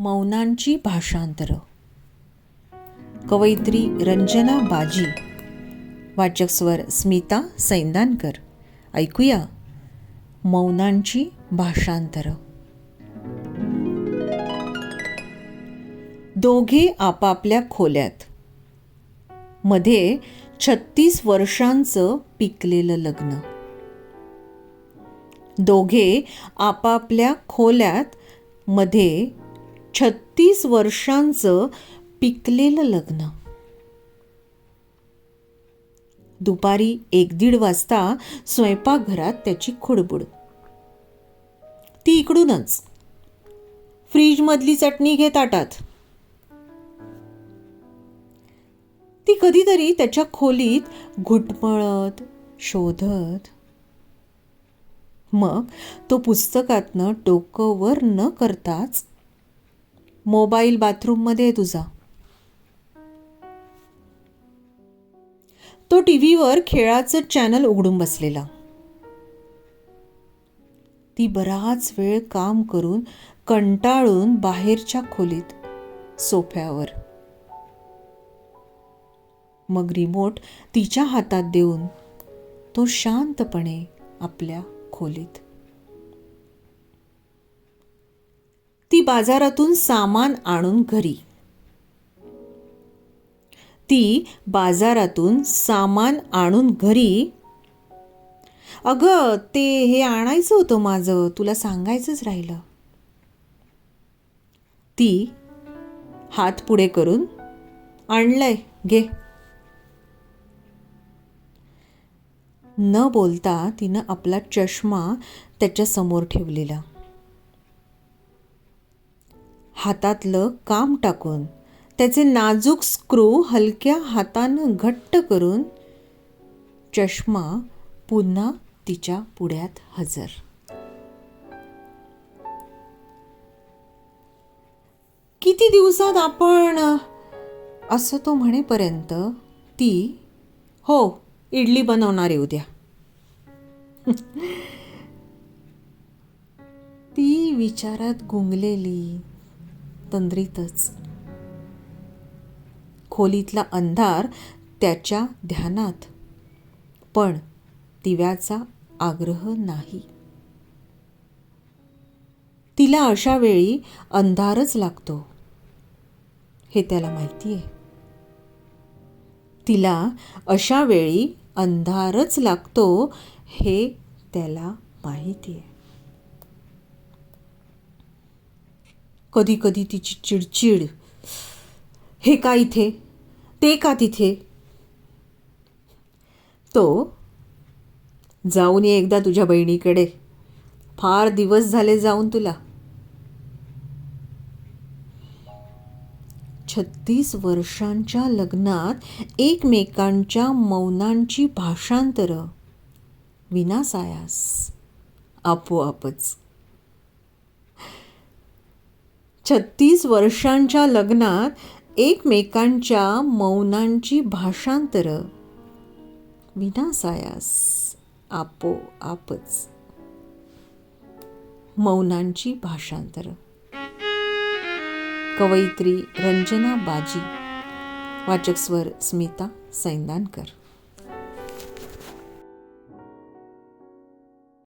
मौनांची भाषांतर. कवयित्री रंजना बाजी. वाचक स्वर स्मिता सैंदानकर. ऐकूया मौनांची भाषांतर. दोघे आपापल्या खोल्यात. मध्ये छत्तीस वर्षांचं पिकलेलं लग्न. दोघे आपापल्या खोल्यात मध्ये छत्तीस वर्षांचं पिकलेलं लग्न. दुपारी एक दीड वाजता स्वयंपाकघरात त्याची खुडबुड. ती इकडूनच. फ्रीजमधली चटणी घे ताटात. ती कधीतरी त्याच्या खोलीत घुटमळत शोधत. मग तो पुस्तकातनं डोकं वर न करताच मोबाईल बाथरूममध्ये आहे तुझा. तो टी व्हीवर खेळाचं चॅनल उघडून बसलेला. ती बराच वेळ काम करून कंटाळून बाहेरच्या खोलीत सोफ्यावर. मग रिमोट तिच्या हातात देऊन तो शांतपणे आपल्या खोलीत बाजारातून सामान आणून घरी. ती बाजारातून सामान आणून घरी. अगं ते हे आणायचं होतं माझं. तुला सांगायचंच राहिलं. ती हात पुढे करून आणलंय घे. न बोलता तिनं आपला चष्मा त्याच्यासमोर ठेवलेला. हातातलं काम टाकून त्याचे नाजूक स्क्रू हलक्या हातानं घट्ट करून चष्मा पुन्हा तिच्या पुढ्यात हजर. किती दिवसात आपण असं तो म्हणेपर्यंत ती हो इडली बनवणार येऊ उद्या. ती विचारात गुंगलेली तंद्रीतच. खोलीतला अंधार त्याच्या ध्यानात पण दिव्याचा आग्रह नाही. तिला अशा वेळी अंधारच लागतो हे त्याला माहिती आहे तिला अशा वेळी अंधारच लागतो हे त्याला माहिती आहे कधी कधी तिची चिडचिड. हे का इथे? ते का तिथे? तो जाऊन ये एकदा तुझ्या बहिणीकडे. फार दिवस झाले जाऊन तुला. छत्तीस वर्षांच्या लग्नात एकमेकांच्या मौनांची भाषांतरं. विनासायास आपोआपच. छत्तीस वर्षांच्या लग्नात एकमेकांच्या मौनांची भाषांतरं. विनासायास आपोआपच. मौनांची भाषांतरं. कवयित्री रंजना बाजी. वाचक स्वर स्मिता सैंदानकर.